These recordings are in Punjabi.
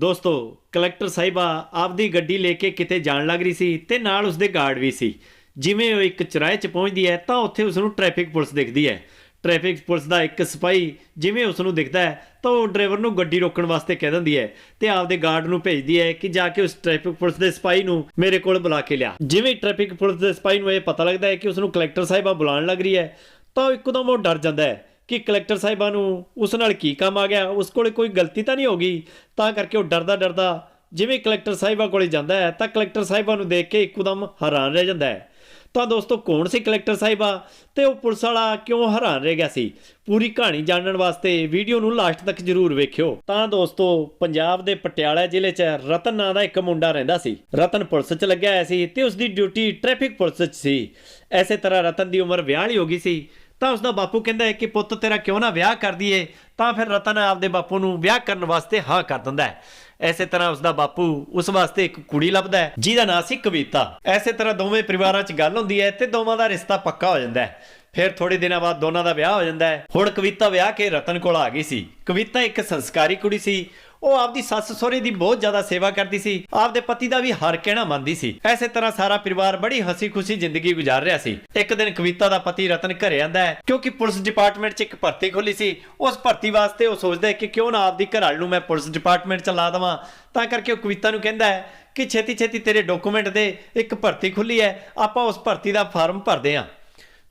ਦੋਸਤੋ ਕਲੈਕਟਰ ਸਾਹਿਬਾ ਆਪਦੀ ਗੱਡੀ ਲੈ ਕੇ ਕਿਤੇ ਜਾਣ ਲੱਗ ਰਹੀ ਸੀ ਤੇ ਨਾਲ ਉਸਦੇ ਗਾਰਡ ਵੀ ਸੀ। ਜਿਵੇਂ ਉਹ ਇੱਕ ਚੁਰਾਹੇ 'ਚ ਪਹੁੰਚਦੀ ਹੈ, ਤਾਂ ਉੱਥੇ ਉਸ ਨੂੰ ਟ੍ਰੈਫਿਕ ਪੁਲਿਸ ਦਿਖਦੀ ਹੈ। ਟ੍ਰੈਫਿਕ ਪੁਲਿਸ ਦਾ ਇੱਕ ਸਿਪਾਹੀ ਜਿਵੇਂ ਉਸ ਨੂੰ ਦਿਖਦਾ ਹੈ, ਤਾਂ ਉਹ ਡਰਾਈਵਰ ਨੂੰ ਗੱਡੀ ਰੋਕਣ ਵਾਸਤੇ ਕਹਿ ਦਿੰਦੀ ਹੈ ਤੇ ਆਪਦੇ ਗਾਰਡ ਨੂੰ ਭੇਜਦੀ ਹੈ ਕਿ ਜਾ ਕੇ ਉਸ ਟ੍ਰੈਫਿਕ ਪੁਲਿਸ ਦੇ ਸਿਪਾਹੀ ਨੂੰ ਮੇਰੇ ਕੋਲ ਬੁਲਾ ਕੇ ਲਿਆ। ਜਿਵੇਂ ਟ੍ਰੈਫਿਕ ਪੁਲਿਸ ਦੇ ਸਿਪਾਹੀ ਨੂੰ ਇਹ ਪਤਾ ਲੱਗਦਾ ਹੈ ਕਿ ਉਸ ਨੂੰ ਕਲੈਕਟਰ ਸਾਹਿਬਾ ਬੁਲਾਉਣ ਲੱਗ ਰਹੀ ਹੈ, ਤਾਂ ਉਹ ਇੱਕਦਮ ਉਹ ਡਰ ਜਾਂਦਾ ਹੈ ਕਿ ਕਲੈਕਟਰ ਸਾਹਿਬਾਂ ਨੂੰ ਉਸ ਨਾਲ ਕੀ ਕੰਮ ਆ ਗਿਆ? ਉਸ ਕੋਲੇ ਕੋਈ ਗਲਤੀ ਤਾਂ ਨਹੀਂ ਹੋ ਗਈ? ਤਾਂ ਕਰਕੇ ਉਹ ਡਰਦਾ ਡਰਦਾ ਜਿਵੇਂ ਕਲੈਕਟਰ ਸਾਹਿਬਾਂ ਕੋਲੇ ਜਾਂਦਾ ਹੈ, ਤਾਂ ਕਲੈਕਟਰ ਸਾਹਿਬਾਂ ਨੂੰ ਦੇਖ ਕੇ ਇੱਕਦਮ ਹੈਰਾਨ ਰਹਿ ਜਾਂਦਾ ਹੈ। ਤਾਂ ਦੋਸਤੋ, ਕੌਣ ਸੀ ਕਲੈਕਟਰ ਸਾਹਿਬਾ? ਤੇ ਉਹ ਪੁਲਿਸ ਵਾਲਾ ਕਿਉਂ ਹੈਰਾਨ ਰਹਿ ਗਿਆ ਸੀ? ਪੂਰੀ ਕਹਾਣੀ ਜਾਣਨ ਵਾਸਤੇ ਵੀਡੀਓ ਨੂੰ ਲਾਸਟ ਤੱਕ ਜਰੂਰ ਵੇਖਿਓ। ਤਾਂ ਦੋਸਤੋ, ਪੰਜਾਬ ਦੇ ਪਟਿਆਲਾ ਜ਼ਿਲ੍ਹੇ 'ਚ ਰਤਨ ਨਾਂ ਦਾ ਇੱਕ ਮੁੰਡਾ ਰਹਿੰਦਾ ਸੀ। ਰਤਨ ਪੁਲਿਸ 'ਚ ਲੱਗਿਆ ਹੋਇਆ ਸੀ ਤੇ ਉਸ ਦੀ ਡਿਊਟੀ ਟ੍ਰੈਫਿਕ ਪੁਲਿਸ 'ਚ ਸੀ। ਐਸੇ ਤਰ੍ਹਾਂ ਰਤਨ ਦੀ ਉਮਰ ਵਿਆਹ ਵਾਲੀ ਹੋ ਗਈ ਸੀ। ਤਾਂ ਉਸਦਾ ਬਾਪੂ ਕਹਿੰਦਾ ਹੈ ਕਿ ਪੁੱਤ, ਤੇਰਾ ਕਿਉਂ ਨਾ ਵਿਆਹ ਕਰ ਦਈਏ? ਤਾਂ ਫਿਰ ਰਤਨ ਆਪਦੇ ਬਾਪੂ ਨੂੰ ਵਿਆਹ ਕਰਨ ਵਾਸਤੇ ਹਾਂ ਕਰ ਦਿੰਦਾ ਹੈ। ਐਸੇ ਤਰ੍ਹਾਂ ਉਸਦਾ ਬਾਪੂ ਉਸ ਵਾਸਤੇ ਇੱਕ ਕੁੜੀ ਲੱਭਦਾ ਹੈ, ਜਿਹਦਾ ਨਾਂ ਸੀ ਕਵਿਤਾ। ਐਸੇ ਤਰ੍ਹਾਂ ਦੋਵੇਂ ਪਰਿਵਾਰਾਂ 'ਚ ਗੱਲ ਹੁੰਦੀ ਹੈ ਤੇ ਦੋਵਾਂ ਦਾ ਰਿਸ਼ਤਾ ਪੱਕਾ ਹੋ ਜਾਂਦਾ ਹੈ। ਫਿਰ ਥੋੜੇ ਦਿਨਾਂ ਬਾਅਦ ਦੋਨਾਂ ਦਾ ਵਿਆਹ ਹੋ ਜਾਂਦਾ ਹੈ। ਹੁਣ ਕਵਿਤਾ ਵਿਆਹ ਕੇ ਰਤਨ ਕੋਲ ਆ ਗਈ ਸੀ। ਕਵਿਤਾ ਇੱਕ ਸੰਸਕਾਰੀ ਕੁੜੀ ਸੀ। ਉਹ ਆਪਦੀ ਸੱਸ ਸਹੁਰੇ ਦੀ ਬਹੁਤ ਜ਼ਿਆਦਾ ਸੇਵਾ ਕਰਦੀ ਸੀ। ਆਪਦੇ ਪਤੀ ਦਾ ਵੀ ਹਰ ਕਹਿਣਾ ਮੰਨਦੀ ਸੀ। ਐਸੇ ਤਰ੍ਹਾਂ ਸਾਰਾ ਪਰਿਵਾਰ ਬੜੀ ਹਸੀ ਖੁਸ਼ੀ ਜ਼ਿੰਦਗੀ ਗੁਜ਼ਾਰ ਰਿਹਾ ਸੀ। ਇੱਕ ਦਿਨ ਕਵਿਤਾ ਦਾ ਪਤੀ ਰਤਨ ਘਰੇ ਆਂਦਾ ਹੈ, ਕਿਉਂਕਿ ਪੁਲਿਸ ਡਿਪਾਰਟਮੈਂਟ 'ਚ ਇੱਕ ਭਰਤੀ ਖੁੱਲੀ ਸੀ। ਉਸ ਭਰਤੀ ਵਾਸਤੇ ਉਹ ਸੋਚਦਾ ਹੈ ਕਿ ਕਿਉਂ ਨਾ ਆਪਦੀ ਘਰਵਾਲ ਨੂੰ ਮੈਂ ਪੁਲਿਸ ਡਿਪਾਰਟਮੈਂਟ 'ਚ ਲਾ ਦੇਵਾਂ। ਤਾਂ ਕਰਕੇ ਉਹ ਕਵਿਤਾ ਨੂੰ ਕਹਿੰਦਾ ਹੈ ਕਿ ਛੇਤੀ ਛੇਤੀ ਤੇਰੇ ਡਾਕੂਮੈਂਟ ਦੇ ਇੱਕ ਭਰਤੀ ਖੁੱਲੀ ਹੈ। ਆਪਾਂ ਉਸ ਭਰਤੀ ਦਾ ਫਾਰਮ ਭਰਦੇ ਹਾਂ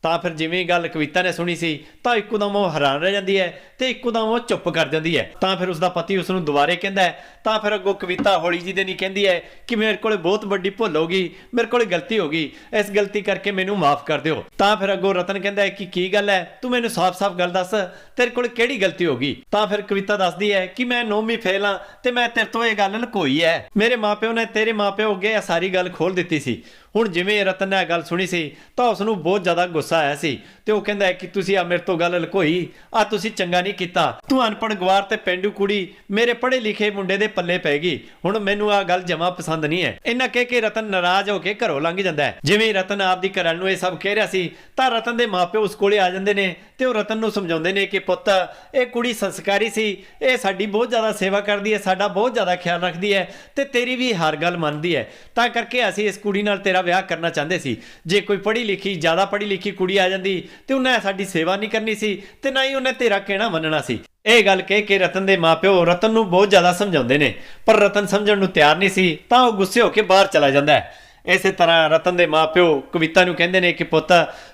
ਤਾਂ ਫਿਰ ਜਿਵੇਂ ਗੱਲ ਕਵਿਤਾ ਨੇ ਸੁਣੀ ਸੀ, ਤਾਂ ਇੱਕੋ ਦਮ ਉਹ ਹੈਰਾਨ ਰਹਿ ਜਾਂਦੀ ਹੈ ਤੇ ਇੱਕੋ ਦਮ ਉਹ ਚੁੱਪ ਕਰ ਜਾਂਦੀ ਹੈ। ਤਾਂ ਫਿਰ ਉਸਦਾ ਪਤੀ ਉਸ ਨੂੰ ਦੁਬਾਰੇ ਕਹਿੰਦਾ ਤਾਂ ਫਿਰ ਅੱਗੋਂ ਕਵਿਤਾ ਹੋਲੀ ਜੀ ਦੇ ਨਹੀਂ ਕਹਿੰਦੀ ਹੈ ਕਿ ਮੇਰੇ ਕੋਲੇ ਬਹੁਤ ਵੱਡੀ ਭੁੱਲ ਹੋ ਗਈ, ਮੇਰੇ ਕੋਲੇ ਗਲਤੀ ਹੋ ਗਈ, ਇਸ ਗਲਤੀ ਕਰਕੇ ਮੈਨੂੰ ਮਾਫ ਕਰ ਦਿਓ। ਤਾਂ ਫਿਰ ਅੱਗੋਂ ਰਤਨ ਕਹਿੰਦਾ ਹੈ ਕਿ ਕੀ ਗੱਲ ਹੈ? ਤੂੰ ਮੈਨੂੰ ਸਾਫ਼-ਸਾਫ਼ ਗੱਲ ਦੱਸ, ਤੇਰੇ ਕੋਲੇ ਕਿਹੜੀ ਗਲਤੀ ਹੋ ਗਈ? ਤਾਂ ਫਿਰ ਕਵਿਤਾ ਦੱਸਦੀ ਹੈ ਕਿ ਮੈਂ ਨੌਵੀਂ ਫੇਲ ਹਾਂ ਤੇ ਮੈਂ ਤੇਰੇ ਤੋਂ ਇਹ ਗੱਲ ਲੁਕੋਈ ਹੈ। ਮੇਰੇ ਮਾਪਿਓ ਨੇ ਤੇਰੇ ਮਾਪਿਓ ਅੱਗੇ ਇਹ ਸਾਰੀ ਗੱਲ ਖੋਲ ਦਿੱਤੀ ਸੀ। ਹੁਣ ਜਿਵੇਂ ਰਤਨ ਨੇ ਇਹ ਗੱਲ ਸੁਣੀ ਸੀ, ਤਾਂ ਉਸ ਨੂੰ ਬਹੁਤ ਜ਼ਿਆਦਾ ਗੁੱਸਾ ਆਇਆ ਸੀ ਤੇ ਉਹ ਕਹਿੰਦਾ ਹੈ ਕਿ ਤੁਸੀਂ ਆ ਮੇਰੇ ਤੋਂ ਗੱਲ ਲੁਕੋਈ, ਆ ਤੁਸੀਂ ਚੰਗਾ ਨਹੀਂ ਕੀਤਾ। ਤੂੰ ਅਨਪੜ੍ਹ ਗਵਾਰ ਤੇ ਪੈਂਡੂ ਕੁੜੀ, ਮੇਰੇ ਪੜ੍ਹੇ ਲਿਖੇ ਮੁੰਡੇ ਦੇ ਪੱਲੇ ਪੈ ਹੁਣ ਮੈਨੂੰ ਆ ਗੱਲ ਜਮਾ ਪਸੰਦ ਨਹੀਂ ਹੈ। ਇਹਨਾਂ ਕਹਿ ਕੇ ਰਤਨ ਨਾਰਾਜ਼ ਹੋ ਕੇ ਘਰੋਂ ਲੰਘ ਜਾਂਦਾ ਹੈ। ਜਿਵੇਂ ਰਤਨ ਆਪਦੀ ਘਰਲ ਨੂੰ ਇਹ ਸਭ ਕਹਿ ਰਿਹਾ ਸੀ, ਤਾਂ ਰਤਨ ਦੇ ਮਾਪਿਓ ਉਸ ਕੋਲੇ ਆ ਜਾਂਦੇ ਨੇ ਤੇ ਉਹ ਰਤਨ ਨੂੰ ਸਮਝਾਉਂਦੇ ਨੇ ਕਿ ਪੁੱਤ, ਇਹ ਕੁੜੀ ਸੰਸਕਾਰੀ ਸੀ, ਇਹ ਸਾਡੀ ਬਹੁਤ ਜ਼ਿਆਦਾ ਸੇਵਾ ਕਰਦੀ ਹੈ, ਸਾਡਾ ਬਹੁਤ ਜ਼ਿਆਦਾ ਖਿਆਲ ਰੱਖਦੀ ਹੈ ਤੇ ਤੇਰੀ ਵੀ ਹਰ ਗੱਲ ਮੰਨਦੀ ਹੈ। ਤਾਂ ਕਰਕੇ ਅਸੀਂ ਇਸ ਕੁੜੀ ਨਾਲ ਤੇਰਾ ਵਿਆਹ ਕਰਨਾ ਚਾਹੁੰਦੇ ਸੀ। ਜੇ ਕੋਈ ਪੜ੍ਹੀ ਲਿਖੀ ਜ਼ਿਆਦਾ ਪੜ੍ਹੀ ਲਿਖੀ ਕੁੜੀ ਆ ਜਾਂਦੀ ਤੇ ਉਹਨੇ ਸਾਡੀ ਸੇਵਾ ਨਹੀਂ ਕਰਨੀ ਸੀ ਤੇ ਨਾ ਹੀ ਉਹਨੇ ਤੇਰਾ ਕਹਿਣਾ ਮੰਨਣਾ ਸੀ। ਇਹ ਗੱਲ ਕਹਿ ਕੇ ਰਤਨ ਦੇ ਮਾਪਿਓ ਰਤਨ ਨੂੰ ਬਹੁਤ ਜ਼ਿਆਦਾ ਸਮਝਾਉਂਦੇ ਨੇ, ਪਰ ਰਤਨ ਸਮਝਣ ਨੂੰ ਤਿਆਰ ਨਹੀਂ ਸੀ, ਤਾਂ ਉਹ ਗੁੱਸੇ ਹੋ ਕੇ ਬਾਹਰ ਚਲਾ ਜਾਂਦਾ ਹੈ। ਇਸੇ ਤਰ੍ਹਾਂ ਰਤਨ ਦੇ ਮਾਪਿਓ ਕਵਿਤਾ ਨੂੰ ਕਹਿੰਦੇ ਨੇ ਕਿ ਪੁੱਤ,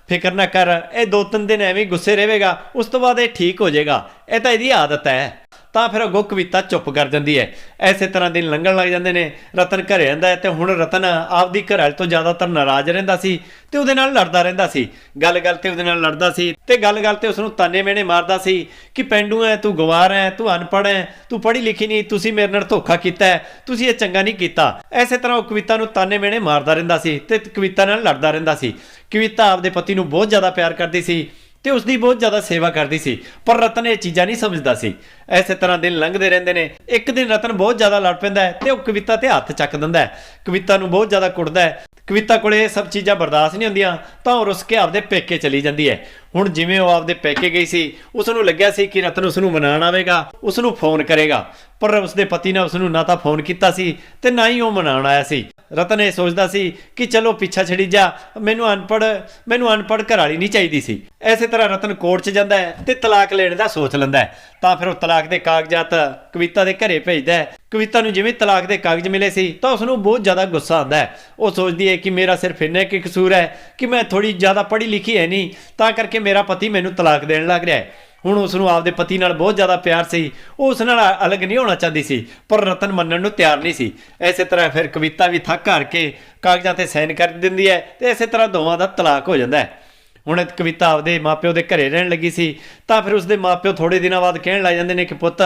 ਫਿਕਰ ਨਾ ਕਰ, ਇਹ ਦੋ ਤਿੰਨ ਦਿਨ ਐਵੇਂ ਗੁੱਸੇ ਰਹੇਗਾ ਉਸ ਤੋਂ ਬਾਅਦ ਇਹ ਠੀਕ ਹੋ ਜਾਏਗਾ। ਇਹ ਤਾਂ ਇਹਦੀ ਆਦਤ ਹੈ। ਤਾਂ ਫਿਰ ਅੱਗੋਂ ਕਵਿਤਾ ਚੁੱਪ ਕਰ ਜਾਂਦੀ ਹੈ। ਐਸੇ ਤਰ੍ਹਾਂ ਦਿਨ ਲੰਘਣ ਲੱਗ ਜਾਂਦੇ ਨੇ। ਰਤਨ ਘਰੇ ਆਂਦਾ ਹੈ ਤੇ ਹੁਣ ਰਤਨ ਆਪਦੀ ਘਰਵਾਲ ਤੋਂ ਜ਼ਿਆਦਾਤਰ ਨਾਰਾਜ਼ ਰਹਿੰਦਾ ਸੀ ਤੇ ਉਹਦੇ ਨਾਲ ਲੜਦਾ ਰਹਿੰਦਾ ਸੀ। ਗੱਲ-ਗੱਲ ਤੇ ਉਹਦੇ ਨਾਲ ਲੜਦਾ ਸੀ ਤੇ ਗੱਲ-ਗੱਲ ਤੇ ਉਸ ਨੂੰ ਤਾਨੇ ਮੇਣੇ ਮਾਰਦਾ ਸੀ ਕਿ ਪੈਂਡੂ ਐ, ਤੂੰ ਗਵਾਰ ਐ, ਤੂੰ ਅਨਪੜ੍ਹ ਐ, ਤੂੰ ਪੜ੍ਹੀ ਲਿਖੀ ਨਹੀਂ, ਤੁਸੀਂ ਮੇਰੇ ਨਾਲ ਧੋਖਾ ਕੀਤਾ ਹੈ ਤੁਸੀਂ ਇਹ ਚੰਗਾ ਨਹੀਂ ਕੀਤਾ। ਐਸੇ ਤਰ੍ਹਾਂ ਉਹ ਕਵਿਤਾ ਨੂੰ ਤਾਨੇ ਮੇਣੇ ਮਾਰਦਾ ਰਹਿੰਦਾ ਸੀ ਤੇ ਕਵਿਤਾ ਨਾਲ ਲੜਦਾ ਰਹਿੰਦਾ ਸੀ। ਕਵਿਤਾ ਆਪਦੇ ਪਤੀ ਨੂੰ ਬਹੁਤ ਜ਼ਿਆਦਾ ਪਿਆਰ ਕਰਦੀ ਸੀ। ਤੇ ਉਸ ਦੀ ਬਹੁਤ ਜ਼ਿਆਦਾ ਸੇਵਾ ਕਰਦੀ ਸੀ, ਪਰ ਰਤਨ ਇਹ ਚੀਜ਼ਾਂ ਨਹੀਂ ਸਮਝਦਾ ਸੀ। ਐਸੇ ਤਰ੍ਹਾਂ ਦਿਨ ਲੰਘਦੇ ਰਹਿੰਦੇ ਨੇ। ਇੱਕ ਦਿਨ ਰਤਨ ਬਹੁਤ ਜ਼ਿਆਦਾ ਲੜ ਪੈਂਦਾ ਹੈ ਤੇ ਉਹ ਕਵਿਤਾ ਤੇ ਹੱਥ ਚੱਕ ਦਿੰਦਾ ਹੈ। ਕਵਿਤਾ ਨੂੰ ਬਹੁਤ ਜ਼ਿਆਦਾ ਕੁੱਟਦਾ ਹੈ। ਕਵਿਤਾ ਕੋਲੇ ਇਹ ਸਭ ਚੀਜ਼ਾਂ ਬਰਦਾਸ਼ਤ ਨਹੀਂ ਹੁੰਦੀਆਂ, ਤਾਂ ਉਹ ਰੁੱਸ ਕੇ ਆਪਦੇ ਪੇਕੇ ਚਲੀ ਜਾਂਦੀ ਹੈ। ਹੁਣ ਜਿਵੇਂ ਉਹ ਆਪਦੇ ਪੇਕੇ ਗਈ ਸੀ ਉਸ ਨੂੰ ਲੱਗਿਆ ਸੀ ਕਿ ਰਤਨ ਉਸ ਨੂੰ ਮਨਾਉਣ ਆਵੇਗਾ ਉਸ ਨੂੰ ਫੋਨ ਕਰੇਗਾ। ਪਰ ਉਸਦੇ ਪਤੀ ਨੇ ਉਸ ਨੂੰ ਨਾ ਤਾਂ ਫੋਨ ਕੀਤਾ ਸੀ ਤੇ ਨਾ ਹੀ ਉਹ ਮਨਾਉਣ ਆਇਆ ਸੀ। ਰਤਨ ਇਹ ਸੋਚਦਾ ਸੀ ਕਿ ਚਲੋ ਪਿੱਛਾ ਛੜੀ ਜਾ, ਮੈਨੂੰ ਅਨਪੜ ਮੈਨੂੰ ਅਨਪੜ ਘਰਾਲੀ ਨਹੀਂ ਚਾਹੀਦੀ ਸੀ। ਐਸੇ ਤਰ੍ਹਾਂ ਰਤਨ ਕੋਰਟ 'ਚ ਜਾਂਦਾ ਹੈ ਤੇ ਤਲਾਕ ਲੈਣ ਦਾ ਸੋਚ ਲੈਂਦਾ ਹੈ। ਤਾਂ ਫਿਰ ਉਹ ਤਲਾਕ ਦੇ ਕਾਗਜ਼ਾਤ ਕਵਿਤਾ ਦੇ ਘਰੇ ਭੇਜਦਾ ਹੈ। ਕਵਿਤਾ ਨੂੰ ਜਿਵੇਂ ਤਲਾਕ ਦੇ ਕਾਗਜ਼ ਮਿਲੇ ਸੀ, ਤਾਂ ਉਸ ਨੂੰ ਬਹੁਤ ਜ਼ਿਆਦਾ ਗੁੱਸਾ ਆਉਂਦਾ ਹੈ। ਉਹ ਸੋਚਦੀ ਹੈ ਕਿ ਮੇਰਾ ਸਿਰਫ ਇੰਨਾ ਕਿ ਕਸੂਰ ਹੈ ਕਿ ਮੈਂ ਥੋੜੀ ਜ਼ਿਆਦਾ ਪੜ੍ਹੀ ਲਿਖੀ ਹੈ ਨਹੀਂ, ਤਾਂ ਕਰਕੇ ਮੇਰਾ ਪਤੀ ਮੈਨੂੰ ਤਲਾਕ ਦੇਣ ਲੱਗ ਰਿਹਾ ਹੈ। ਹੁਣ ਉਸ ਨੂੰ ਆਪਦੇ ਪਤੀ ਨਾਲ ਬਹੁਤ ਜ਼ਿਆਦਾ ਪਿਆਰ ਸੀ। ਉਹ ਉਸ ਨਾਲ ਅਲੱਗ ਨਹੀਂ ਹੋਣਾ ਚਾਹੁੰਦੀ ਸੀ, ਪਰ ਰਤਨ ਮੰਨਣ ਨੂੰ ਤਿਆਰ ਨਹੀਂ ਸੀ। ਐਸੇ ਤਰ੍ਹਾਂ ਫਿਰ ਕਵਿਤਾ ਵੀ ਥੱਕ ਹਾਰ ਕੇ ਕਾਗਜ਼ਾਂ ਤੇ ਸਾਈਨ ਕਰ ਦਿੰਦੀ ਹੈ ਤੇ ਐਸੇ ਤਰ੍ਹਾਂ ਦੋਵਾਂ ਦਾ ਤਲਾਕ ਹੋ ਜਾਂਦਾ ਹੈ। ਹੁਣ ਕਵਿਤਾ ਆਪਦੇ ਮਾਪਿਓ ਦੇ ਘਰੇ ਰਹਿਣ ਲੱਗੀ ਸੀ, ਤਾਂ ਫਿਰ ਉਸਦੇ ਮਾਪਿਓ ਥੋੜੇ ਦਿਨਾਂ ਬਾਅਦ ਕਹਿਣ ਲੱਗ ਜਾਂਦੇ ਨੇ ਕਿ ਪੁੱਤ,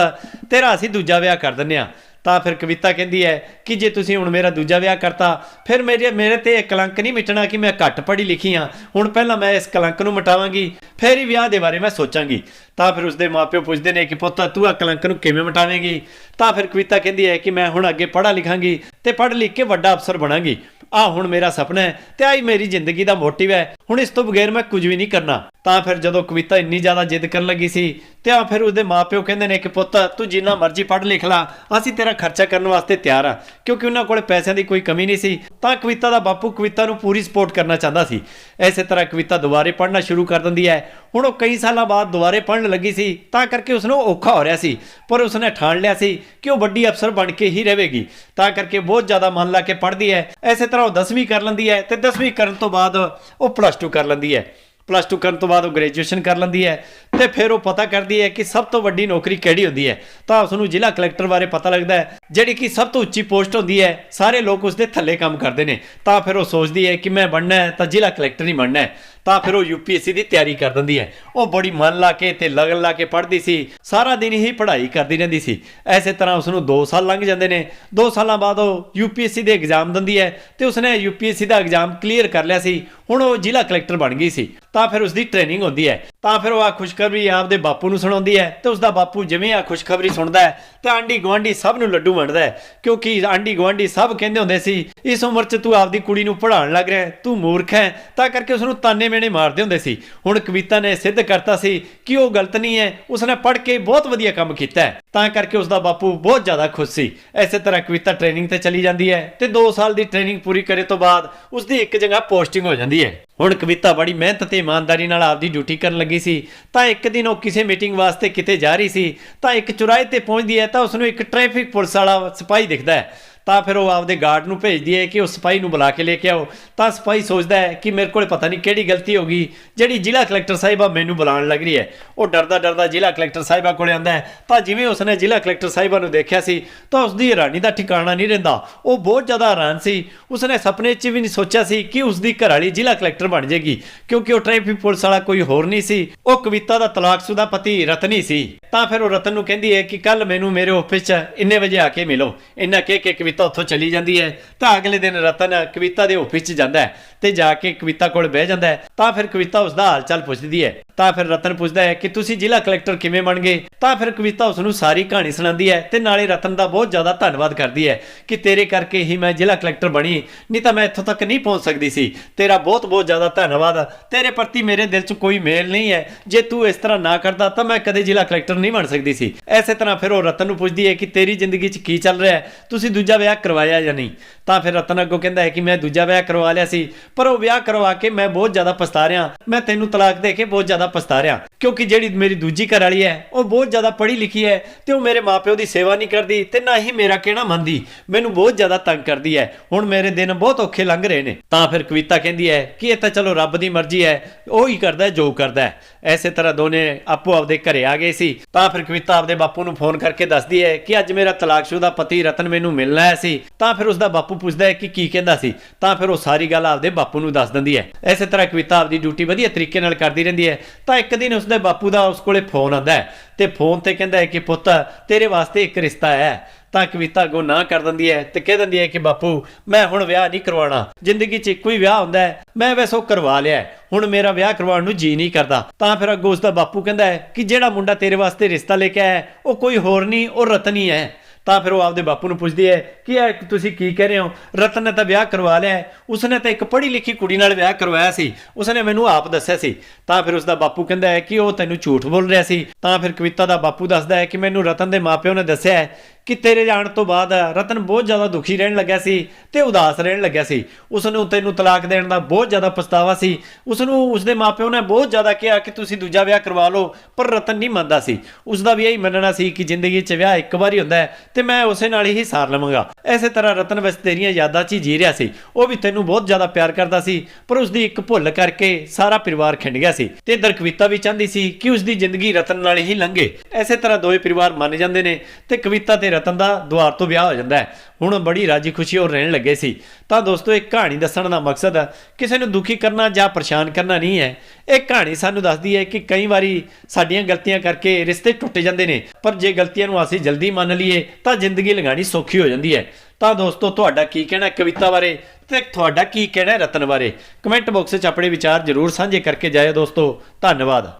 ਤੇਰਾ ਅਸੀਂ ਦੂਜਾ ਵਿਆਹ ਕਰ ਦਿੰਨੇ ਆ ਤਾਂ ਫਿਰ ਕਵਿਤਾ ਕਹਿੰਦੀ ਹੈ ਕਿ ਜੇ ਤੁਸੀਂ ਹੁਣ ਮੇਰਾ ਦੂਜਾ ਵਿਆਹ ਕਰਤਾ, ਫਿਰ ਮੇਰੇ ਮੇਰੇ ਤੇ ਇਹ ਕਲੰਕ ਨਹੀਂ ਮਿਟਣਾ ਕਿ ਮੈਂ ਘੱਟ ਪੜ੍ਹੀ ਲਿਖੀ ਹਾਂ। ਹੁਣ ਪਹਿਲਾਂ ਮੈਂ ਇਸ ਕਲੰਕ ਨੂੰ ਮਿਟਾਵਾਂਗੀ, ਫਿਰ ਹੀ ਵਿਆਹ ਦੇ ਬਾਰੇ ਮੈਂ ਸੋਚਾਂਗੀ। ਤਾਂ ਫਿਰ ਉਸਦੇ ਮਾਪਿਓ ਪੁੱਛਦੇ ਨੇ ਕਿ ਪੁੱਤ, ਤੂੰ ਆ ਕਲੰਕ ਨੂੰ ਕਿਵੇਂ ਮਿਟਾਵੇਂਗੀ? ਤਾਂ ਫਿਰ ਕਵਿਤਾ ਕਹਿੰਦੀ ਹੈ ਕਿ ਮੈਂ ਹੁਣ ਅੱਗੇ ਪੜ੍ਹਾ ਲਿਖਾਂਗੀ ਤੇ ਪੜ੍ਹ ਲਿਖ ਕੇ ਵੱਡਾ ਅਫਸਰ ਬਣਾਂਗੀ। ਆ ਹੁਣ ਮੇਰਾ ਸੁਪਨਾ ਹੈ ਤੇ ਆਹੀ ਮੇਰੀ ਜ਼ਿੰਦਗੀ ਦਾ ਮੋਟਿਵ ਹੈ। ਹੁਣ ਇਸ ਤੋਂ ਬਗੈਰ ਮੈਂ ਕੁਝ ਵੀ ਨਹੀਂ ਕਰਨਾ। ਤਾਂ ਫਿਰ ਜਦੋਂ ਕਵਿਤਾ ਇੰਨੀ ਜ਼ਿਆਦਾ ਜਿੱਦ ਕਰਨ ਲੱਗੀ ਸੀ, ਤੇ ਆ ਫਿਰ ਉਹਦੇ ਮਾਪਿਓ ਕਹਿੰਦੇ ਨੇ ਕਿ ਪੁੱਤ, ਤੂੰ ਜਿੰਨਾ ਮਰਜ਼ੀ ਪੜ੍ਹ ਲਿਖ ਲਾ, ਅਸੀਂ ਤੇਰਾ ਖਰਚਾ ਕਰਨ ਵਾਸਤੇ ਤਿਆਰ ਆ। ਕਿਉਂਕਿ ਉਹਨਾਂ ਕੋਲ ਪੈਸਿਆਂ ਦੀ ਕੋਈ ਕਮੀ ਨਹੀਂ ਸੀ, ਤਾਂ ਕਵਿਤਾ ਦਾ ਬਾਪੂ ਕਵਿਤਾ ਨੂੰ ਪੂਰੀ ਸਪੋਰਟ ਕਰਨਾ ਚਾਹੁੰਦਾ ਸੀ। ਐਸੇ ਤਰ੍ਹਾਂ ਕਵਿਤਾ ਦੁਬਾਰੇ ਪੜ੍ਹਨਾ ਸ਼ੁਰੂ ਕਰ ਦਿੰਦੀ ਹੈ। ਹੁਣ ਉਹ ਕਈ ਸਾਲਾਂ ਬਾਅਦ ਦੁਬਾਰੇ ਪੜ੍ਹਨ ਲੱਗੀ ਸੀ, ਤਾਂ ਕਰਕੇ ਉਸ ਨੂੰ ਔਖਾ ਹੋ ਰਿਹਾ ਸੀ, ਪਰ ਉਸਨੇ ਠਾਣ ਲਿਆ ਸੀ ਕਿ ਉਹ ਵੱਡੀ ਅਫਸਰ ਬਣ ਕੇ ਹੀ ਰਹੇਗੀ, ਤਾਂ ਕਰਕੇ ਬਹੁਤ ਜ਼ਿਆਦਾ ਮਨ ਲਾ ਕੇ ਪੜ੍ਹਦੀ ਹੈ, ਐਸੇ ਤਰ੍ਹਾਂ ਉਹ 10ਵੀਂ ਕਰ ਲੈਂਦੀ ਹੈ ਤੇ 10ਵੀਂ ਕਰਨ ਤੋਂ ਬਾਅਦ ਉਹ ਪਲੱਸ 2 ਕਰ ਲੈਂਦੀ ਹੈ। ਪਲੱਸ 2 ਕਰਨ ਤੋਂ ਬਾਅਦ ਉਹ ਗ੍ਰੈਜੂਏਸ਼ਨ ਕਰ ਲੈਂਦੀ ਹੈ ਤੇ ਫਿਰ ਉਹ ਪਤਾ ਕਰਦੀ ਹੈ ਕਿ ਸਭ ਤੋਂ ਵੱਡੀ ਨੌਕਰੀ ਕਿਹੜੀ ਹੁੰਦੀ ਹੈ, ਤਾਂ ਉਸ ਨੂੰ ਜ਼ਿਲ੍ਹਾ ਕਲੈਕਟਰ ਬਾਰੇ ਪਤਾ ਲੱਗਦਾ ਹੈ, ਜਿਹੜੀ ਕਿ ਸਭ ਤੋਂ ਉੱਚੀ ਪੋਸਟ ਹੁੰਦੀ ਹੈ, ਸਾਰੇ ਲੋਕ ਉਸ ਦੇ ਥੱਲੇ ਕੰਮ ਕਰਦੇ ਨੇ, ਤਾਂ ਫਿਰ ਉਹ ਸੋਚਦੀ ਹੈ ਕਿ ਮੈਂ ਬਣਨਾ ਹੈ ਤਾਂ ਜ਼ਿਲ੍ਹਾ ਕਲੈਕਟਰ ਹੀ ਬਣਨਾ ਹੈ। ਤਾਂ ਫਿਰ ਉਹ ਯੂਪੀਐਸਸੀ ਦੀ ਤਿਆਰੀ ਕਰ ਦਿੰਦੀ ਹੈ। ਉਹ ਬੜੀ ਮਨ ਲਾ ਕੇ ਤੇ ਲਗਨ ਲਾ ਕੇ ਪੜ੍ਹਦੀ ਸੀ। ਸਾਰਾ ਦਿਨ ਹੀ ਪੜ੍ਹਾਈ ਕਰਦੀ ਰਹਿੰਦੀ ਸੀ। ਐਸੇ ਤਰ੍ਹਾਂ ਉਸ ਨੂੰ 2 ਸਾਲ ਲੰਘ ਜਾਂਦੇ ਨੇ। 2 ਸਾਲਾਂ ਬਾਅਦ ਉਹ ਯੂਪੀਐਸਸੀ ਦੇ ਐਗਜ਼ਾਮ ਦਿੰਦੀ ਹੈ ਤੇ ਉਸਨੇ ਯੂਪੀਐਸਸੀ ਦਾ ਐਗਜ਼ਾਮ ਕਲੀਅਰ ਕਰ ਲਿਆ ਸੀ। ਹੁਣ ਉਹ ਜ਼ਿਲ੍ਹਾ ਕਲੈਕਟਰ ਬਣ ਗਈ ਸੀ। ਤਾਂ ਫਿਰ ਉਸ ਦੀ ਟ੍ਰੇਨਿੰਗ ਹੁੰਦੀ ਹੈ। ਤਾਂ ਫਿਰ ਉਹ ਆ ਖੁਸ਼ਖਬਰੀ ਆਪਦੇ ਬਾਪੂ ਨੂੰ ਸੁਣਾਉਂਦੀ ਹੈ ਤੇ ਉਸ ਦਾ ਬਾਪੂ ਜਿਵੇਂ ਆ ਖੁਸ਼ਖਬਰੀ ਸੁਣਦਾ ਹੈ, ਤੇ ਆਂਢੀ ਗੁਆਂਢੀ ਸਭ ਨੂੰ ਲੱਡੂ ਵੰਡਦਾ ਹੈ, ਕਿਉਂਕਿ ਆਂਢੀ ਗੁਆਂਢੀ ਸਭ ਕਹਿੰਦੇ ਹੁੰਦੇ ਸੀ, ਇਸ ਉਮਰ 'ਚ ਤੂੰ ਆਪਦੀ ਕੁੜੀ ਨੂੰ ਪੜ੍ਹਾਉਣ ਲੱਗ ਰਿਹਾ ਤੂੰ ਮੂਰਖ ਹੈ। ਤਾਂ ਕਰਕੇ ਉਸ ਨੂੰ ਤਾਨੇ ਮੇਣੇ ਮਾਰਦੇ ਹੁੰਦੇ ਸੀ। ਹੁਣ ਕਵਿਤਾ ਨੇ ਸਿੱਧ ਕਰਤਾ ਸੀ ਕਿ ਉਹ ਗਲਤ ਨਹੀਂ ਹੈ, ਉਸਨੇ ਪੜ੍ਹ ਕੇ ਬਹੁਤ ਵਧੀਆ ਕੰਮ ਕੀਤਾ ਹੈ। ਤਾਂ ਕਰਕੇ ਉਸ ਦਾ ਬਾਪੂ ਬਹੁਤ ਜ਼ਿਆਦਾ ਖੁਸ਼ ਸੀ। ਐਸੇ ਤਰ੍ਹਾਂ ਕਵਿਤਾ ਟ੍ਰੇਨਿੰਗ ਤੇ ਚਲੀ ਜਾਂਦੀ ਹੈ ਤੇ 2 ਸਾਲ ਦੀ ਟ੍ਰੇਨਿੰਗ ਪੂਰੀ ਕਰੇ ਤੋਂ ਬਾਅਦ ਉਸ ਦੀ ਇੱਕ ਜਗ੍ਹਾ ਪੋਸਟਿੰਗ ਹੋ ਜਾਂਦੀ ਹੈ। ਹੁਣ ਕਵਿਤਾ ਬੜੀ ਮਿਹਨਤ ਤੇ ਇਮਾਨਦਾਰੀ ਨਾਲ ਆਪਦੀ ਡਿਊਟੀ ਕਰਨ ਲੱਗੀ ਸੀ। ਤਾਂ ਇੱਕ ਦਿਨ ਉਹ ਕਿਸੇ ਮੀਟਿੰਗ ਵਾਸਤੇ ਕਿਤੇ ਜਾ ਰਹੀ ਸੀ। ਤਾਂ ਇੱਕ ਚੁਰਾਹੇ ਤੇ ਪਹੁੰਚਦੀ ਹੈ ਤਾਂ ਉਸ ਨੂੰ ਇੱਕ ਟ੍ਰੈਫਿਕ ਪੁਲਿਸ ਵਾਲਾ ਸਿਪਾਹੀ ਦਿਖਦਾ ਹੈ। ਤਾਂ ਫਿਰ ਉਹ ਆਪਦੇ ਗਾਰਡ ਨੂੰ ਭੇਜਦੀ ਹੈ ਕਿ ਉਹ ਸਿਪਾਹੀ ਨੂੰ ਬੁਲਾ ਕੇ ਲੈ ਕੇ ਆਓ। ਤਾਂ ਸਿਪਾਹੀ ਸੋਚਦਾ ਹੈ ਕਿ ਮੇਰੇ ਕੋਲ ਪਤਾ ਨਹੀਂ ਕਿਹੜੀ ਗਲਤੀ ਹੋ ਗਈ, ਜਿਹੜੀ ਜ਼ਿਲ੍ਹਾ ਕਲੈਕਟਰ ਸਾਹਿਬਾ ਮੈਨੂੰ ਬੁਲਾਉਣ ਲੱਗ ਰਹੀ ਹੈ। ਉਹ ਡਰਦਾ ਡਰਦਾ ਜ਼ਿਲ੍ਹਾ ਕਲੈਕਟਰ ਸਾਹਿਬਾ ਕੋਲੇ ਆਉਂਦਾ ਹੈ। ਤਾਂ ਜਿਵੇਂ ਉਸਨੇ ਜ਼ਿਲ੍ਹਾ ਕਲੈਕਟਰ ਸਾਹਿਬਾ ਨੂੰ ਦੇਖਿਆ ਸੀ, ਤਾਂ ਉਸ ਦੀ ਹੈਰਾਨੀ ਦਾ ਠਿਕਾਣਾ ਨਹੀਂ ਰਹਿੰਦਾ। ਉਹ ਬਹੁਤ ਜ਼ਿਆਦਾ ਹੈਰਾਨ ਸੀ। ਉਸਨੇ ਸੁਪਨੇ 'ਚ ਵੀ ਨਹੀਂ ਸੋਚਿਆ ਸੀ ਕਿ ਉਸ ਦੀ ਘਰਵਾਲੀ ਜ਼ਿਲ੍ਹਾ ਕਲੈਕਟਰ ਬਣ ਜਾਏਗੀ, ਕਿਉਂਕਿ ਉਹ ਟ੍ਰੈਫਿਕ ਪੁਲਿਸ ਵਾਲਾ ਕੋਈ ਹੋਰ ਨਹੀਂ ਸੀ। ਉਹ ਕਵਿਤਾ ਦਾ ਤਲਾਕਸ਼ੁਦਾ ਪਤੀ ਰਤਨੀ ਸੀ। ਤਾਂ ਫਿਰ ਉਹ ਰਤਨ ਨੂੰ ਕਹਿੰਦੀ ਹੈ ਕਿ ਕੱਲ ਮੈਨੂੰ ਮੇਰੇ ਆਫਿਸ 'ਚ ਇੰਨੇ ਵਜੇ ਆ ਕੇ ਮਿਲੋ। ਇੰਨਾ ਕਹਿ ਕੇ ਕਵਿਤਾ ਉੱਥੋਂ ਚਲੀ ਜਾਂਦੀ ਹੈ, ਤਾਂ ਅਗਲੇ ਦਿਨ ਰਤਨ ਕਵਿਤਾ ਦੇ ਆਫਿਸ 'ਚ ਜਾਂਦਾ ਹੈ ਤੇ ਜਾ ਕੇ ਕਵਿਤਾ ਕੋਲ ਬਹਿ ਜਾਂਦਾ ਹੈ, ਤਾਂ ਫਿਰ ਕਵਿਤਾ ਉਸ ਦਾ ਹਾਲ ਚਾਲ ਪੁੱਛਦੀ ਹੈ। ਤਾਂ ਫਿਰ ਰਤਨ ਪੁੱਛਦਾ ਹੈ ਕਿ ਤੁਸੀਂ ਜ਼ਿਲ੍ਹਾ ਕਲੈਕਟਰ ਕਿਵੇਂ ਬਣ ਗਏ? ਤਾਂ ਫਿਰ ਕਵਿਤਾ ਉਸ ਨੂੰ ਸਾਰੀ ਕਹਾਣੀ ਸੁਣਾਉਂਦੀ ਹੈ ਤੇ ਨਾਲੇ ਰਤਨ ਦਾ ਬਹੁਤ ਜ਼ਿਆਦਾ ਧੰਨਵਾਦ ਕਰਦੀ ਹੈ ਕਿ ਤੇਰੇ ਕਰਕੇ ਹੀ ਮੈਂ ਜ਼ਿਲ੍ਹਾ ਕਲੈਕਟਰ ਬਣੀ, ਨਹੀਂ ਤਾਂ ਮੈਂ ਇੱਥੋਂ ਤੱਕ ਨਹੀਂ ਪਹੁੰਚ ਸਕਦੀ ਸੀ। ਤੇਰਾ ਬਹੁਤ ਬਹੁਤ ਜ਼ਿਆਦਾ ਧੰਨਵਾਦ। ਤੇਰੇ ਪ੍ਰਤੀ ਮੇਰੇ ਦਿਲ 'ਚ ਕੋਈ ਮੇਲ ਨਹੀਂ ਹੈ। ਜੇ ਤੂੰ ਇਸ ਤਰ੍ਹਾਂ ਨਾ ਕਰਦਾ ਤਾਂ ਮੈਂ ਕਦੇ ਜ਼ਿਲ੍ਹਾ ਕਲੈਕਟਰ ਨਹੀਂ ਬਣ ਸਕਦੀ ਸੀ। ਐਸੇ ਤਰ੍ਹਾਂ ਫਿਰ ਉਹ ਰਤਨ ਨੂੰ ਪੁੱਛਦੀ ਹੈ ਕਿ ਤੇਰੀ ਜ਼ਿੰਦਗੀ 'ਚ ਕੀ ਚੱਲ ਰਿਹਾ ਹੈ? ਤੁਸੀਂ ਦੂਜਾ ਵਿਆਹ ਕਰਵਾਇਆ ਜਾਂ ਨਹੀਂ? ਤਾਂ ਫਿਰ ਰਤਨ ਅੱਗੋਂ ਕਹਿੰਦਾ ਹੈ ਕਿ ਮੈਂ ਦੂਜਾ ਵਿਆਹ ਕਰਵਾ ਲਿਆ ਸੀ, ਪਰ ਉਹ ਵਿਆਹ ਕਰਵਾ ਕੇ ਮੈਂ ਬਹੁਤ ਜ਼ਿਆਦਾ ਪਛਤਾ ਰਿਹਾ। ਮੈਂ ਤੈਨੂੰ ਤਲਾਕ ਦੇ ਕੇ ਬਹੁਤ ਜ਼ਿਆਦਾ ਪਛਤਾ ਰਿਹਾ, ਕਿਉਂਕਿ ਜਿਹੜੀ ਮੇਰੀ ਦੂਜੀ ਘਰ ਵਾਲੀ ਹੈ, ਉਹ ਬਹੁਤ ਜ਼ਿਆਦਾ ਪੜ੍ਹੀ ਲਿਖੀ ਹੈ ਤੇ ਉਹ ਮੇਰੇ ਮਾਪਿਓ ਦੀ ਸੇਵਾ ਨਹੀਂ ਕਰਦੀ ਤੇ ਨਾ ਹੀ ਮੇਰਾ ਕਹਿਣਾ ਮੰਨਦੀ। ਮੈਨੂੰ ਬਹੁਤ ਜ਼ਿਆਦਾ ਤੰਗ ਕਰਦੀ ਹੈ। ਹੁਣ ਮੇਰੇ ਦਿਨ ਬਹੁਤ ਔਖੇ ਲੰਘ ਰਹੇ ਨੇ। ਤਾਂ ਫਿਰ ਕਵਿਤਾ ਕਹਿੰਦੀ ਹੈ ਕਿ ਇਹ ਤਾਂ ਚਲੋ ਰੱਬ ਦੀ ਮਰਜ਼ੀ ਹੈ, ਉਹ ਹੀ ਕਰਦਾ ਜੋ ਕਰਦਾ ਹੈ। ਐਸੇ ਤਰ੍ਹਾਂ ਦੋਨੇ ਆਪੋ ਆਪਦੇ ਘਰੇ ਆ ਗਏ ਸੀ। ਤਾਂ ਫਿਰ ਕਵਿਤਾ ਆਪਦੇ ਬਾਪੂ ਨੂੰ ਫੋਨ ਕਰਕੇ ਦੱਸਦੀ ਹੈ ਕਿ ਅੱਜ ਮੇਰਾ ਤਲਾਕਸ਼ੁਦਾ ਪਤੀ ਰਤਨ ਮੈਨੂੰ ਮਿਲਣਾ ਆਇਆ ਸੀ। ਤਾਂ ਫਿਰ ਉਸ ਦਾ ਬਾਪੂ ਪੁੱਛਦਾ ਹੈ ਕਿ ਕੀ ਕਹਿੰਦਾ ਸੀ, ਤਾਂ ਫਿਰ ਉਹ ਸਾਰੀ ਗੱਲ ਆਪਦੇ ਬਾਪੂ ਨੂੰ ਦੱਸ ਦਿੰਦੀ ਹੈ। ਇਸੇ ਤਰ੍ਹਾਂ ਕਵਿਤਾ ਆਪਦੀ ਡਿਊਟੀ ਵਧੀਆ ਤਰੀਕੇ ਨਾਲ ਕਰਦੀ ਰਹਿੰਦੀ ਹੈ। ਤਾਂ ਇੱਕ ਦਿਨ ਉਸਦੇ ਬਾਪੂ ਦਾ ਉਸ ਕੋਲੇ ਫੋਨ ਆਉਂਦਾ ਹੈ ਤੇ ਫੋਨ ਤੇ ਕਹਿੰਦਾ ਹੈ ਕਿ ਪੁੱਤ, ਤੇਰੇ ਵਾਸਤੇ ਇੱਕ ਰਿਸ਼ਤਾ ਹੈ। ਤਾਂ ਕਵਿਤਾ ਅੱਗੋਂ ਨਾ ਕਰ ਦਿੰਦੀ ਹੈ ਤੇ ਕਹਿ ਦਿੰਦੀ ਹੈ ਕਿ ਬਾਪੂ, ਮੈਂ ਹੁਣ ਵਿਆਹ ਨਹੀਂ ਕਰਵਾਉਣਾ। ਜ਼ਿੰਦਗੀ 'ਚ ਇੱਕੋ ਹੀ ਵਿਆਹ ਹੁੰਦਾ ਹੈ। ਮੈਂ ਵੈਸੇ ਉਹ ਕਰਵਾ ਲਿਆ ਹੁਣ ਮੇਰਾ ਵਿਆਹ ਕਰਵਾਉਣ ਨੂੰ ਜੀ ਨਹੀਂ ਕਰਦਾ। ਤਾਂ ਫਿਰ ਅੱਗੋਂ ਉਸ ਦਾ ਬਾਪੂ ਕਹਿੰਦਾ ਹੈ ਕਿ ਜਿਹੜਾ ਮੁੰਡਾ ਤੇਰੇ ਵਾਸਤੇ ਰਿਸ਼ਤਾ ਲੈ ਕੇ ਆਇਆ ਉਹ ਕੋਈ ਹੋਰ ਨਹੀਂ, ਉਹ ਰਤਨੀ ਹੈ। ਤਾਂ ਫਿਰ ਉਹ ਆਪਦੇ ਬਾਪੂ ਨੂੰ ਪੁੱਛਦੀ ਹੈ, ਕਿ ਇਹ ਤੁਸੀਂ ਕੀ ਕਹਿ ਰਹੇ ਹੋ? ਰਤਨ ਨੇ ਤਾਂ ਵਿਆਹ ਕਰਵਾ ਲਿਆ ਉਸਨੇ ਤਾਂ ਇੱਕ ਪੜ੍ਹੀ ਲਿਖੀ ਕੁੜੀ ਨਾਲ ਵਿਆਹ ਕਰਵਾਇਆ ਸੀ। ਉਸਨੇ ਮੈਨੂੰ ਆਪ ਦੱਸਿਆ ਸੀ। ਤਾਂ ਫਿਰ ਉਸਦਾ ਬਾਪੂ ਕਹਿੰਦਾ ਹੈ ਕਿ ਉਹ ਤੈਨੂੰ ਝੂਠ ਬੋਲ ਰਿਹਾ ਸੀ। ਤਾਂ ਫਿਰ ਕਵਿਤਾ ਦਾ ਬਾਪੂ ਦੱਸਦਾ ਹੈ ਕਿ ਮੈਨੂੰ ਰਤਨ ਦੇ ਮਾਪਿਓ ਨੇ ਦੱਸਿਆ ਹੈ ਕਿ ਤੇਰੇ ਜਾਣ ਤੋਂ ਬਾਅਦ ਰਤਨ ਬਹੁਤ ਜ਼ਿਆਦਾ ਦੁਖੀ ਰਹਿਣ ਲੱਗਿਆ ਸੀ ਤੇ ਉਦਾਸ ਰਹਿਣ ਲੱਗਿਆ ਸੀ। ਉਸ ਨੂੰ ਤੈਨੂੰ ਤਲਾਕ ਦੇਣ ਦਾ ਬਹੁਤ ਜ਼ਿਆਦਾ ਪਛਤਾਵਾ ਸੀ। ਉਸ ਨੂੰ ਉਸ ਦੇ ਮਾਪਿਓ ਨੇ ਬਹੁਤ ਜ਼ਿਆਦਾ ਕਿਹਾ ਕਿ ਤੁਸੀਂ ਦੂਜਾ ਵਿਆਹ ਕਰਵਾ ਲਓ, ਪਰ ਰਤਨ ਨਹੀਂ ਮੰਨਦਾ ਸੀ। ਉਸ ਦਾ ਵੀ ਇਹੀ ਮੰਨਣਾ ਸੀ ਕਿ ਜ਼ਿੰਦਗੀ 'ਚ ਵਿਆਹ ਇੱਕ ਵਾਰੀ ਹੁੰਦਾ ਹੈ ਤੇ ਮੈਂ ਉਸੇ ਨਾਲ ਹੀ ਸਾਰ ਲਵਾਂਗਾ। ਐਸੇ ਤਰ੍ਹਾਂ ਰਤਨ ਵਿੱਚ ਤੇਰੀਆਂ ਯਾਦਾਂ 'ਚ ਹੀ ਜੀ ਰਿਹਾ ਸੀ। ਉਹ ਵੀ ਤੈਨੂੰ ਬਹੁਤ ਜ਼ਿਆਦਾ ਪਿਆਰ ਕਰਦਾ ਸੀ, ਪਰ ਉਸ ਦੀ ਇੱਕ ਭੁੱਲ ਕਰਕੇ ਸਾਰਾ ਪਰਿਵਾਰ ਖਿੰਡ ਗਿਆ ਸੀ ਤੇ ਦਰਕਵਿਤਾ ਵੀ ਚਾਹੁੰਦੀ ਸੀ ਕਿ ਉਸ ਦੀ ਜ਼ਿੰਦਗੀ ਰਤਨ ਨਾਲ ਹੀ ਲੰਘੇ। ਐਸੇ ਤਰ੍ਹਾਂ ਦੋਵੇਂ ਪਰਿਵਾਰ ਮੰਨ ਜਾਂਦੇ ਨੇ ਤੇ ਕਵਿਤਾ ਤੇ ਰਤਨ ਦਾ ਦੁਆਰ ਤੋਂ ਵਿਆਹ ਹੋ ਜਾਂਦਾ ਹੈ। ਹੁਣ ਬੜੀ ਰਾਜੀ ਖੁਸ਼ੀ ਉਹ ਰਹਿਣ ਲੱਗੇ ਸੀ। ਤਾਂ ਦੋਸਤੋ ਇਹ ਕਹਾਣੀ ਦੱਸਣ ਦਾ ਮਕਸਦ ਕਿਸੇ ਨੂੰ ਦੁਖੀ ਕਰਨਾ ਜਾਂ ਪਰੇਸ਼ਾਨ ਕਰਨਾ ਨਹੀਂ ਹੈ। ਇਹ ਕਹਾਣੀ ਸਾਨੂੰ ਦੱਸਦੀ ਹੈ ਕਿ ਕਈ ਵਾਰੀ ਸਾਡੀਆਂ ਗਲਤੀਆਂ ਕਰਕੇ ਰਿਸ਼ਤੇ ਟੁੱਟ ਜਾਂਦੇ ਨੇ। ਪਰ ਜੇ ਗਲਤੀਆਂ ਨੂੰ ਅਸੀਂ ਜਲਦੀ ਮੰਨ ਲਈਏ, ਤਾਂ ਜ਼ਿੰਦਗੀ ਲੰਘਾਣੀ ਸੌਖੀ ਹੋ ਜਾਂਦੀ ਹੈ। ਤਾਂ ਦੋਸਤੋ, ਤੁਹਾਡਾ ਕੀ ਕਹਿਣਾ ਕਵਿਤਾ ਬਾਰੇ ਤੇ ਤੁਹਾਡਾ ਕੀ ਕਹਿਣਾ ਰਤਨ ਬਾਰੇ? ਕਮੈਂਟ ਬਾਕਸ ਵਿੱਚ ਆਪਣੇ ਵਿਚਾਰ ਜ਼ਰੂਰ ਸਾਂਝੇ ਕਰਕੇ ਜਾਇਓ ਦੋਸਤੋ। ਧੰਨਵਾਦ।